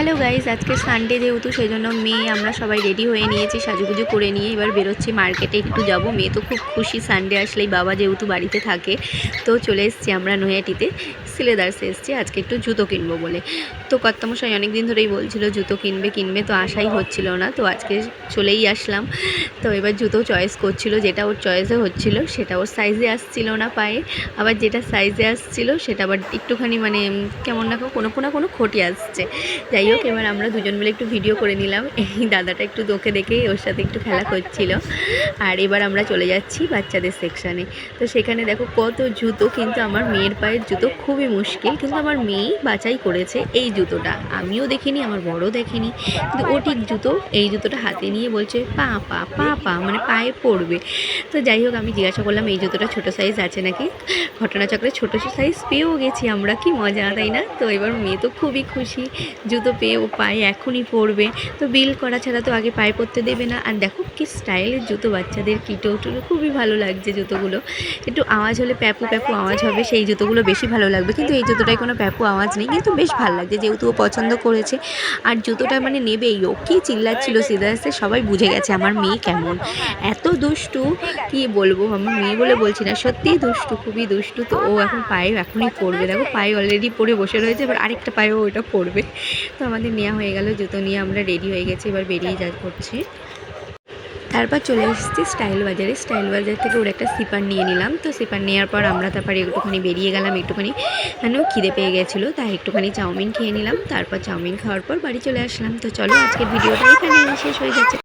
Hello guys আজকে Sunday যেহেতু সেই জন্য মেয়ে আমরা সবাই রেডি হয়ে নিয়েছি সাজুগুজু করে নিয়ে। এবার বেরোচ্ছি মার্কেটে একটু যাব। মেয়ে তো খুব খুশি সানডে আসলেই বাবা যেহেতু বাড়িতে থাকে, তো চলে এসছি আমরা নৈহাটিতে। সিলেদার্সে এসেছি, আজকে একটু জুতো কিনবো বলে। তো কর্তামশাই অনেক দিন ধরেই বলছিল, জুতো কিনবে কিনবে তো আশাই হচ্ছিল না, তো আজকে চলেই আসলাম। তো এবার জুতো চয়েস করছিল, যেটা ওর চয়েসে হচ্ছিল, সেটা ওর সাইজে আসছিল না পায়ে। আবার যেটা সাইজে আসছিল, সেটা আবার একটুখানি মানে কেমন না কোনো কোনো কোনো খটি আসছে। যাই হোক, এবার আমরা দুজন মিলে একটু ভিডিও করে নিলাম। এই দাদাটা একটু তোকে দেখে ওর সাথে একটু খেলা করছিল। আর এবার আমরা চলে যাচ্ছি বাচ্চাদের সেকশানে তো সেখানে দেখো কত জুতো, কিন্তু আমার মেয়ের পায়ের জুতো খুবই মুশকিল, কিন্তু আমার মেয়েই বাছাই করেছে এই জুতোটা। আমিও দেখিনি, আমার বড় দেখেনি। কিন্তু ও ঠিক জুতো, এই জুতোটা হাতে নিয়ে বলছে, পা পা পা পা মানে পায়ে পড়বে। তো যাই হোক, আমি জিজ্ঞাসা করলাম, এই জুতোটা ছোটো সাইজ আছে নাকি? ঘটনাচক্রে ছোটো সাইজ পেয়েও গেছি আমরা, কি মজা, তাই না? তো এবার মেয়ে তো খুবই খুশি, জুতো পেয়ে ও পায়ে এখনই পরবে তো বিল করা ছাড়া তো আগে পায়ে পরতে দেবে না। আর দেখো, কি স্টাইলের জুতো, বাচ্চাদের কিটো টুটো খুবই ভালো লাগছে জুতোগুলো। একটু আওয়াজ হলে প্যাপু প্যাপু আওয়াজ হবে, সেই জুতোগুলো বেশি ভালো লাগবে। কিন্তু এই জুতোটায় কোনো প্যাপু আওয়াজ নেই। কিন্তু বেশ ভালো লাগছে, যেহেতু ও পছন্দ করেছে। আর জুতোটা মানে নেবেই, ও কি চিল্লাচ্ছিল সিদাসে সবাই বুঝে গেছে আমার মেয়ে কেমন। এত দুষ্টু, কি বলব, আমার মেয়ে বলে বলছি না, সত্যিই দুষ্টু, খুবই দুষ্টু। তো ও এখন পায়ে এখনই পড়বে দেখো, পায়ে অলরেডি পরে বসে রয়েছে, এবার আরেকটা পায়েও ওটা পড়বে তো আমাদের নেওয়া হয়ে গেল জুতো নিয়ে, আমরা রেডি হয়ে গেছি, এবার বেরিয়ে যা, করছি। তারপর চলে এসেছি স্টাইল বাজারে। স্টাইল বাজার থেকে ওর একটা সিপার নিয়ে নিলাম। তো সিপার নেওয়ার পর আমরা তারপরে একটুখানি বেরিয়ে গেলাম, একটুখানি মানে খিদে পেয়ে গেছিল, তাই একটুখানি চাউমিন খেয়ে নিলাম। তারপর চাউমিন খাওয়ার পর বাড়ি চলে আসলাম। তো চলো আজকের ভিডিওটা এখানে শেষ হয়ে যাচ্ছে।